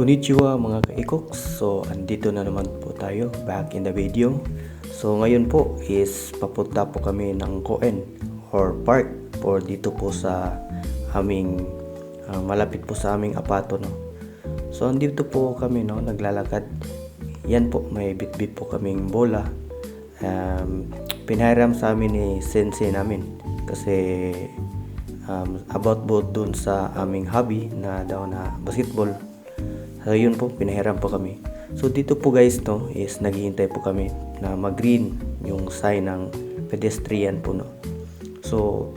Konnichiwa mga ka-ikoks. So, andito na naman po tayo back in the video. So, ngayon po is papunta po kami ng Koen or park for dito po sa aming ah, malapit po sa aming apato no. So, andito po kami no naglalakad. Yan po may bitbit po kaming bola. Um, pinahiram sa amin ni sensei namin kasi um, about po dun sa aming hobby na daw na basketball. So yun po, pinahiram po kami. So dito po guys no, is naghihintay po kami na mag-green yung sign ng pedestrian po no. So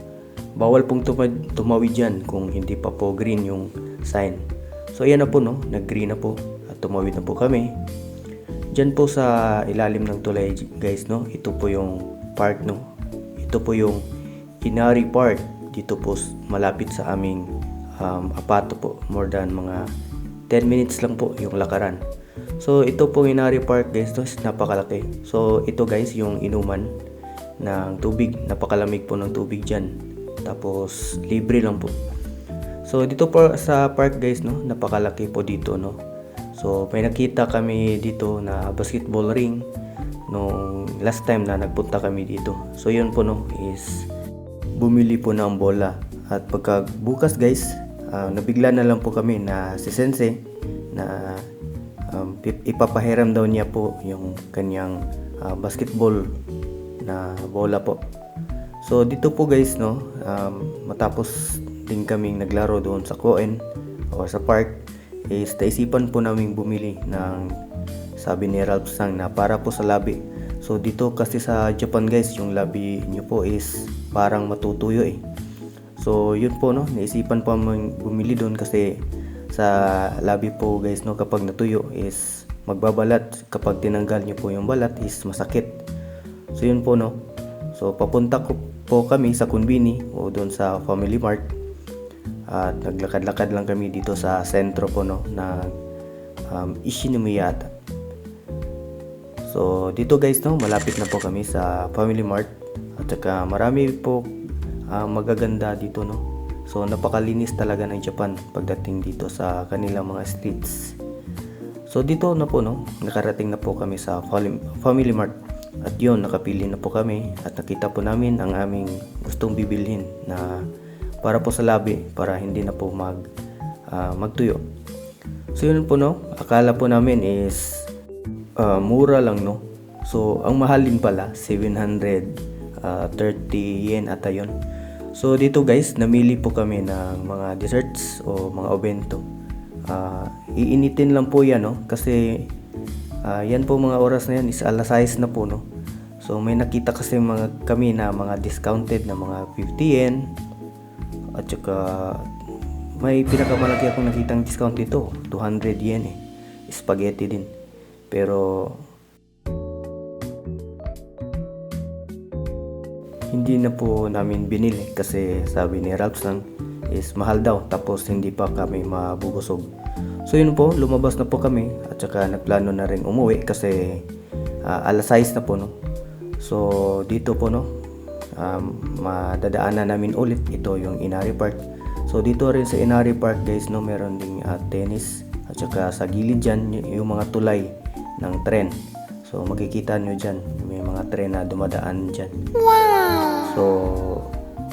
bawal pong tuma- tumawid dyan kung hindi pa po green yung sign. So ayan na po no, nag-green na po at tumawid na po kami. Diyan po sa ilalim ng tulay guys no, ito po yung park no. Ito po yung Inari Park dito po malapit sa aming um, apato po. More than mga 10 minutes lang po yung lakaran. So ito po Inari Park guys is napakalaki. So ito guys yung inuman ng tubig. Napakalamig po ng tubig dyan. Tapos libre lang po. So dito po sa park guys no, napakalaki po dito no. So may nakita kami dito na basketball ring nung last time na nagpunta kami dito. So yun po no is bumili po ng bola. At pagka bukas guys, ah, nabigla na lang po kami na si Sensei na um, ipapahiram daw niya po yung kanyang ah, basketball na bola po. So dito po guys no, um, matapos din kaming naglaro doon sa Koen o sa park is naisipan po namin bumili ng sabi ni Ralph Sang na para po sa labi. So dito kasi sa Japan guys, yung labi nyo po is parang matutuyo eh. So yun po no, naisipan po bumili doon kasi sa labi po guys no? Kapag natuyo is magbabalat. Kapag tinanggal nyo po yung balat is masakit. So yun po no. So papunta ko po kami sa Kunbini o doon sa Family Mart. At naglakad-lakad lang kami dito sa sentro po no? Na um, Ishinomiya So dito guys no, malapit na po kami sa Family Mart. At saka marami po ah, magaganda dito no. So napakalinis talaga ng Japan pagdating dito sa kanilang mga streets. So dito na po no, nakarating na po kami sa Family Mart. At yun, nakapili na po kami at nakita po namin ang aming gustong bibilhin na para po sa labi para hindi na po mag ah, magtuyo. So yun po no, akala po namin is ah, mura lang no. So ang mahal pala 730 yen ata yun. So dito guys, namili po kami ng mga desserts o mga obento. Ah, iinitin lang po yan no kasi ah, yan po mga oras na yan is alas 6 na po no. So may nakita kasi mga kami na mga discounted na mga 50 yen at saka may pinakamalaki akong nakitang discount dito, 200 yen eh. Spaghetti din. Pero hindi na po namin binili kasi sabi ni Ralph lang is mahal daw tapos hindi pa kami mabubusog. So yun po, lumabas na po kami at saka nagplano na rin umuwi kasi ah, alas 6 na po no. So dito po no, um, madadaanan namin ulit ito yung Inari Park. So dito rin sa Inari Park guys no, meron ding ah, tennis at saka sa gilid dyan yung mga tulay ng tren. So makikita nyo dyan, may mga tren na dumadaan dyan. So,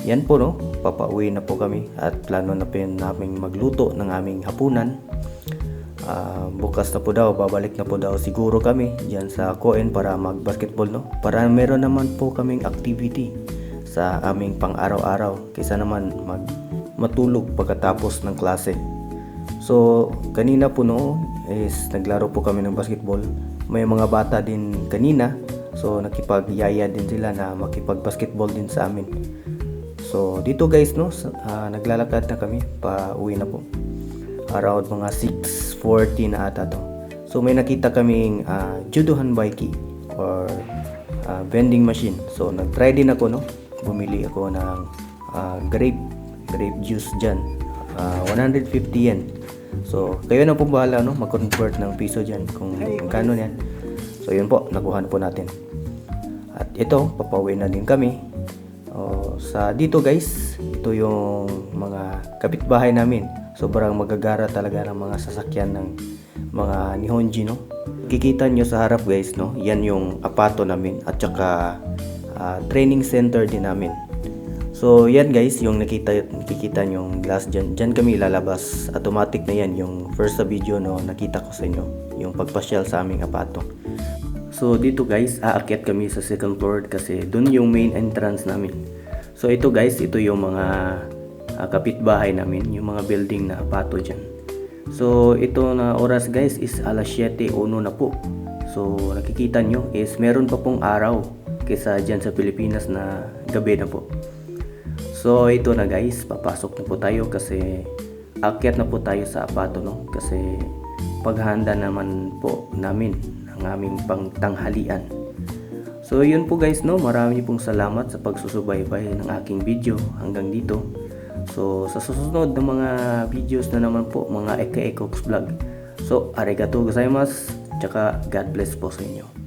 yan po no, papauwi na po kami at plano na po yun naming magluto ng aming hapunan. Ah, bukas na po daw, babalik na po daw siguro kami dyan sa Koen para mag-basketball no. Para meron naman po kaming activity sa aming pang-araw-araw kaysa naman mag matulog pagkatapos ng klase. So, kanina po no is naglaro po kami ng basketball. May mga bata din kanina. So, nakipagyaya din sila na makipag-basketball din sa amin. So, dito guys no, ah, naglalakad na kami pa uwi na po. Around mga 6.40 na ata to. So, may nakita kaming ah, judohan bike or ah, vending machine. So, nag-try din ako no. Bumili ako ng ah, grape grape juice dyan. Ah, 150 yen. So, kayo na po bahala no, mag-convert ng piso dyan kung magkano yan. So, yun po, nakuha na po natin. At ito, papauwi na din kami. Oh, sa dito guys, ito yung mga kapitbahay namin. Sobrang magagara talaga ng mga sasakyan ng mga Nihonji no. Kikita nyo sa harap guys no, yan yung apato namin at saka ah, training center din namin. So yan guys, yung nakita nakikita yung glass dyan, dyan kami lalabas. Automatic na yan yung first sa video no nakita ko sa inyo, yung pagpasyal sa aming apato. So dito guys, aakyat kami sa second floor kasi dun yung main entrance namin. So ito guys, ito yung mga ah, kapitbahay namin, yung mga building na apato dyan. So ito na oras guys is alas 7.01 na po. So nakikita nyo is meron pa pong araw kaysa dyan sa Pilipinas na gabi na po. So ito na guys, papasok na po tayo kasi akyat na po tayo sa apato no kasi paghahanda naman po namin ang aming pangtanghalian. So yun po guys no, marami pong salamat sa pagsusubaybay ng aking video hanggang dito. So sa susunod na mga videos na naman po, mga Eka Ekox vlog. So arigato gozaimasu, tsaka God bless po sa inyo.